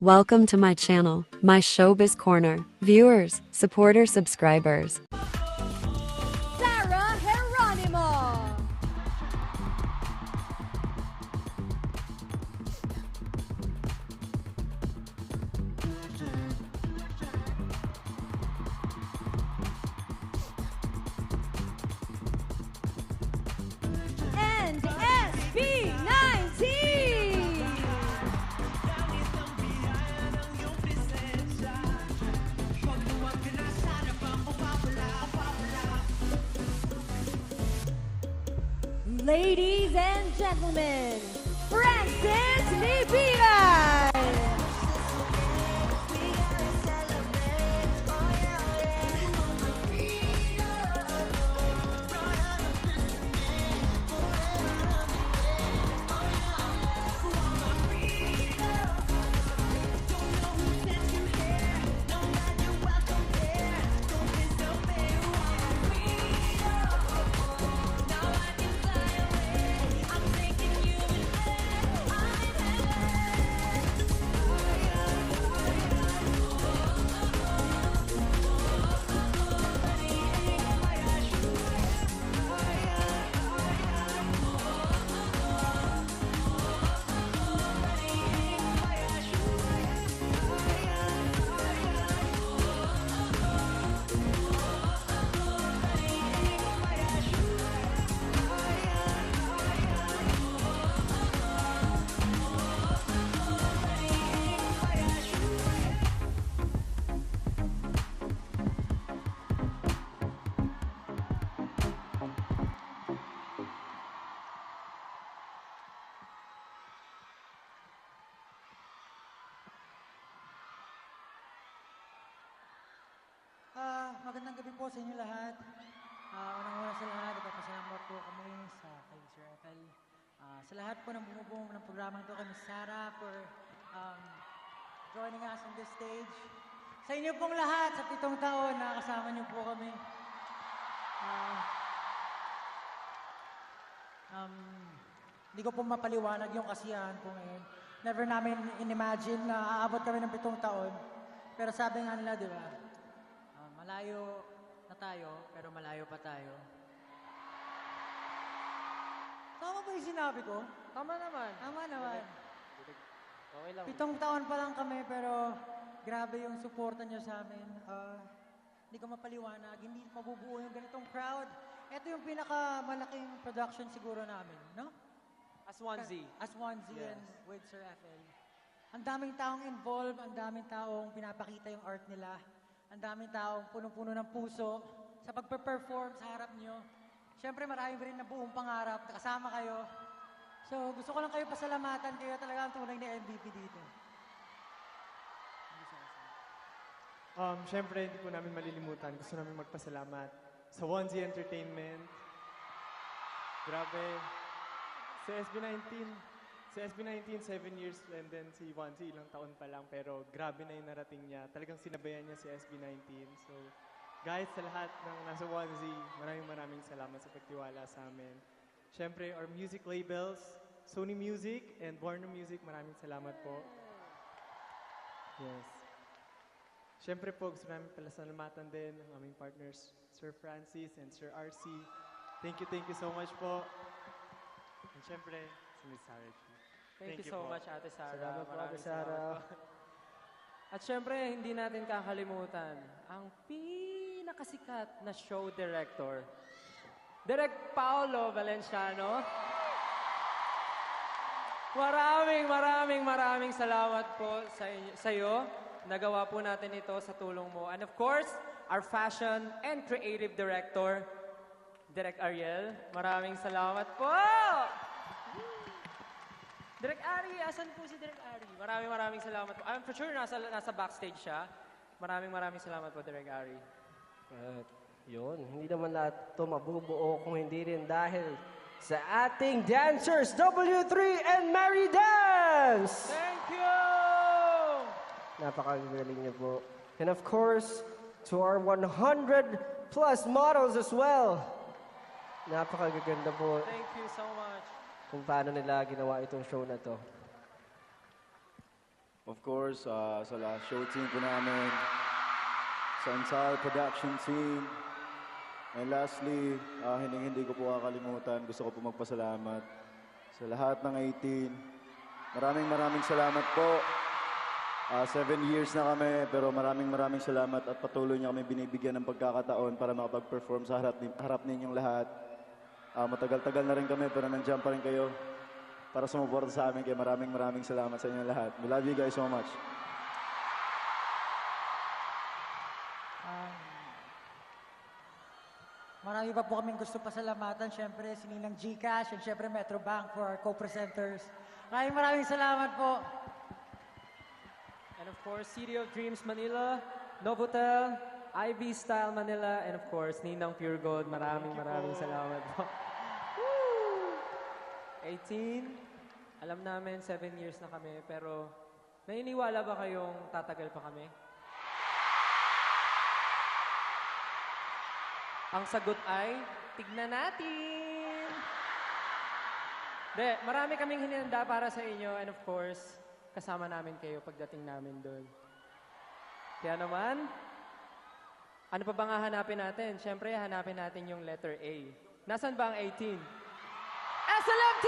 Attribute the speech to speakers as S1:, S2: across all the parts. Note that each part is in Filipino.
S1: Welcome to my channel, my showbiz corner. Viewers, supporters, subscribers.
S2: Ladies and gentlemen, Francis Nibiay.
S3: Magandang gabi po sa inyo lahat. Ah, unang-una sa lahat, nagpapasalamat po kami sa kay Sir Ethel. Ah, sa lahat po ng bumubuo ng programang ito, kay Miss Sarah for um, joining us on this stage. Sa inyo pong lahat, sa pitong taon, nakasama niyo po kami. Ah, um, hindi ko po mapaliwanag yung kasiyahan po ngayon. Never namin in-imagine na aabot kami ng pitong taon. Pero sabi nga nila, di ba, malayo na tayo, pero malayo pa tayo. Tama ba yung sinabi ko?
S4: Tama naman.
S3: Tama naman.
S4: Okay lang.
S3: Pitong taon pa lang kami, pero grabe yung suporta niyo sa amin. Ah, hindi ko mapaliwanag, hindi mabubuo yung ganitong crowd. Ito yung pinakamalaking production siguro namin, no?
S4: As 1Z.
S3: As 1Z
S4: Yes.
S3: and with Sir FL. Ang daming taong involved, ang daming taong pinapakita yung art nila. Ang daming taong punong-puno ng puso sa pagpe-perform sa harap nyo. Siyempre marami rin na buong pangarap, kasama kayo. So gusto ko lang kayo pasalamatan, kayo talaga ang tunay na MVP dito.
S5: Um, Siyempre, hindi po namin malilimutan. Gusto namin magpasalamat sa 1Z Entertainment. Grabe. Sa SB19, sa SB19, 7 years and then si 1Z ilang taon pa lang pero grabe na yung narating niya. Talagang sinabayan niya si SB19. So, guys, sa lahat ng nasa 1Z, maraming maraming salamat sa pagtiwala sa amin. Siyempre, our music labels, Sony Music and Warner Music, maraming salamat po. Yes. Siyempre po, gusto namin palasalamatan din ang aming partners, Sir Francis and Sir RC. Thank you, thank you so much po. And siyempre, si Miss Sarah G.
S4: Thank,
S5: Thank
S4: you
S5: you
S4: so
S5: po.
S4: much, Ate Sarah.
S3: Salamat po, Ate Sarah.
S4: At syempre, hindi natin kakalimutan ang pinakasikat na show director, Direk Paolo Valenciano. Maraming, maraming, maraming salamat po sa inyo, sa iyo. Nagawa po natin ito sa tulong mo. And of course, our fashion and creative director, Direk Ariel. Maraming salamat po! Direk Ari, asan po si Direk Ari? Maraming maraming salamat po. I'm for sure nasa, nasa backstage siya. Maraming maraming salamat po, Direk Ari.
S6: At yun, hindi naman lahat ito mabubuo kung hindi rin dahil sa ating dancers, W3 and Mary Dance!
S4: Thank you!
S6: Napakagaling niyo po. And of course, to our 100 plus models as well. Napakaganda po
S4: Thank you so much.
S6: Kung paano nila ginawa itong show na to.
S7: Of course, ah, sa last show team po namin, sa entire production team, and lastly, ah, hindi ko po kakalimutan, gusto ko po magpasalamat sa lahat ng 18. Maraming maraming salamat po. Ah, seven years na kami, pero maraming maraming salamat at patuloy niyo kami binibigyan ng pagkakataon para makapag-perform sa harap, harap ninyong lahat. Ah, matagal-tagal na rin kami, pero nandiyan pa rin kayo para sumuporta sa amin. Kaya maraming maraming salamat sa inyo lahat. We love you guys so much.
S3: Um, marami pa po kaming gusto pasalamatan. Siyempre, si Ninang Gcash and siyempre Metrobank for our co-presenters. Maraming maraming salamat po.
S4: And of course, City of Dreams Manila, Novotel, IB Style Manila, and of course, Ninang Pure Gold. Maraming maraming salamat po. Woo! 18, alam namin 7 years na kami, pero naniniwala ba kayong tatagal pa kami? Ang sagot ay, tignan natin! De, marami kaming hinanda para sa inyo and of course, kasama namin kayo pagdating namin doon. Kaya naman, ano pa natin? Siyempre, natin yung letter A. Nasaan ba ang 18? SLMT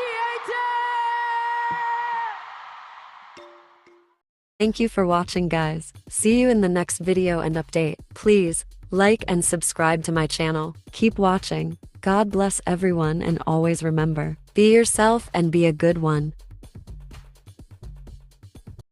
S4: 18!
S1: Thank you for watching guys. See you in the next video and update. Please, like and subscribe to my channel. Keep watching. God bless everyone and always remember, be yourself and be a good one.